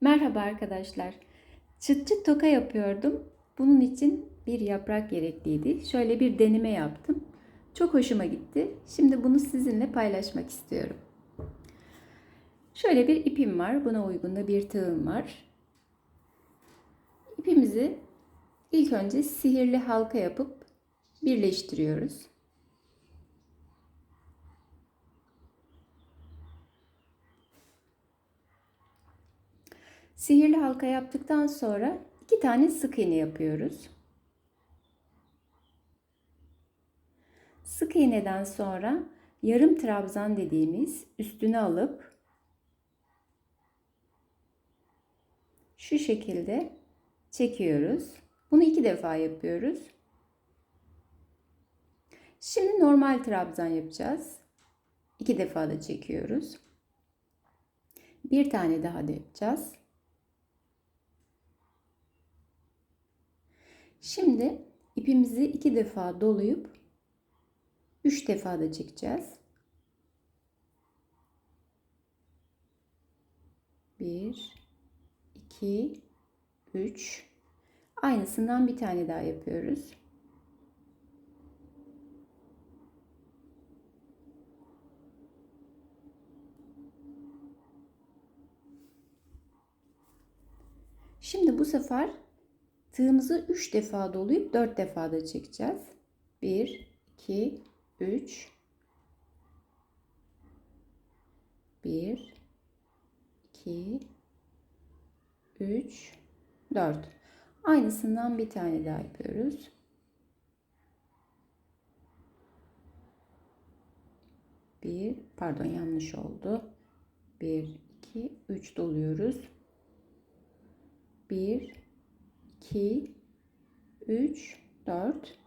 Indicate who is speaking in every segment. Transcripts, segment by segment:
Speaker 1: Merhaba arkadaşlar. Çıt çıt toka yapıyordum. Bunun için bir yaprak gerekliydi. Şöyle bir deneme yaptım. Çok hoşuma gitti. Şimdi bunu sizinle paylaşmak istiyorum. Şöyle bir ipim var. Buna uygun da bir tığım var. İpimizi ilk önce sihirli halka yapıp birleştiriyoruz. Sihirli halka yaptıktan sonra iki tane sık iğne yapıyoruz. Sık iğneden sonra yarım trabzan dediğimiz üstüne alıp şu şekilde çekiyoruz. Bunu iki defa yapıyoruz. Şimdi normal trabzan yapacağız. İki defa da çekiyoruz. Bir tane daha da yapacağız. Şimdi ipimizi iki defa dolayıp üç defa da çekeceğiz. Bir, iki, üç. Aynısından bir tane daha yapıyoruz. Şimdi bu sefer Tığımızı 3 defa dolayıp 4 defa da çekeceğiz. 1, 2, 3. 1, 2, 3, 4. Aynısından bir tane daha yapıyoruz. Bir, pardon yanlış oldu. 1, 2, 3 doluyoruz. 1, 2, 3, 4.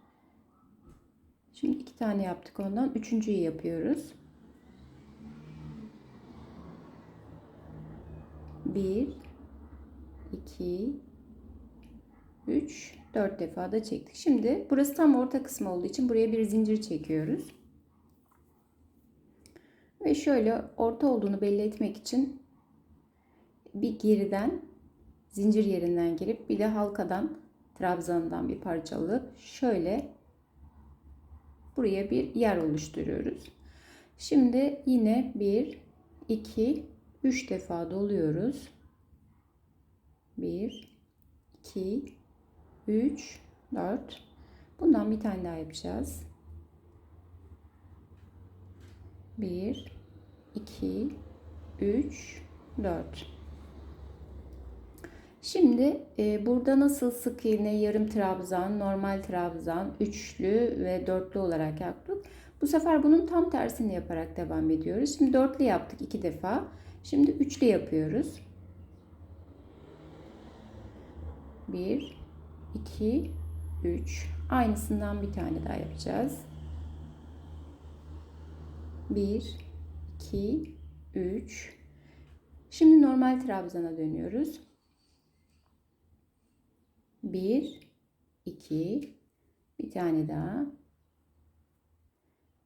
Speaker 1: Şimdi iki tane yaptık ondan. Üçüncüyü yapıyoruz. 1, 2, 3, 4 defa da çektik. Şimdi burası tam orta kısmı olduğu için buraya bir zincir çekiyoruz. Ve şöyle orta olduğunu belli etmek için bir geriden zincir yerinden girip bir de halkadan trabzandan bir parça alıp şöyle buraya bir yer oluşturuyoruz. Şimdi yine 1 2 3 defa doluyoruz. 1 2 3 4 Bundan bir tane daha yapacağız. 1 2 3 4 Şimdi e, burada nasıl sık iğne, yarım trabzan, normal trabzan, üçlü ve dörtlü olarak yaptık. Bu sefer bunun tam tersini yaparak devam ediyoruz. Şimdi dörtlü yaptık iki defa. Şimdi üçlü yapıyoruz. Bir, iki, üç. Aynısından bir tane daha yapacağız. Bir, iki, üç. Şimdi normal trabzana dönüyoruz. 1 2 bir tane daha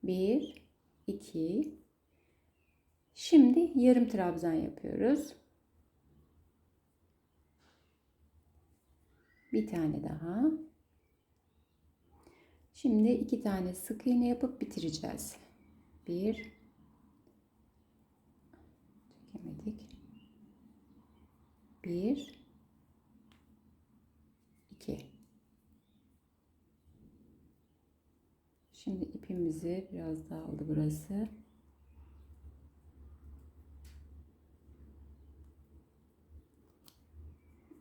Speaker 1: 1 2 Şimdi yarım trabzan yapıyoruz. Bir tane daha. Şimdi iki tane sık iğne yapıp bitireceğiz. Bir. Çekemedik. Bir. 2 Şimdi ipimizi biraz daha aldı burası.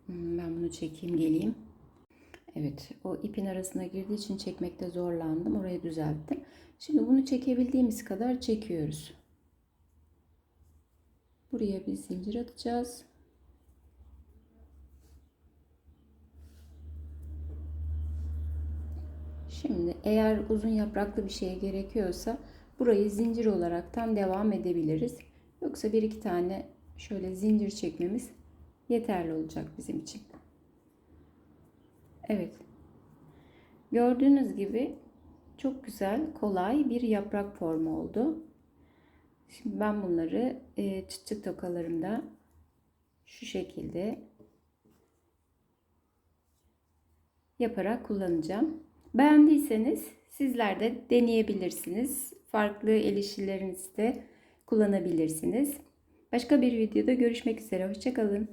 Speaker 1: Hmm, ben bunu çekeyim geleyim. Evet o ipin arasına girdiği için çekmekte zorlandım. Orayı düzelttim. Şimdi bunu çekebildiğimiz kadar çekiyoruz. Buraya bir zincir atacağız. Şimdi eğer uzun yapraklı bir şey gerekiyorsa burayı zincir olaraktan devam edebiliriz. Yoksa bir iki tane şöyle zincir çekmemiz yeterli olacak bizim için. Evet. Gördüğünüz gibi çok güzel, kolay bir yaprak formu oldu. Şimdi ben bunları e, çıt çıt tokalarımda şu şekilde yaparak kullanacağım. Beğendiyseniz sizler de deneyebilirsiniz. Farklı el işlerinizde kullanabilirsiniz. Başka bir videoda görüşmek üzere. Hoşçakalın.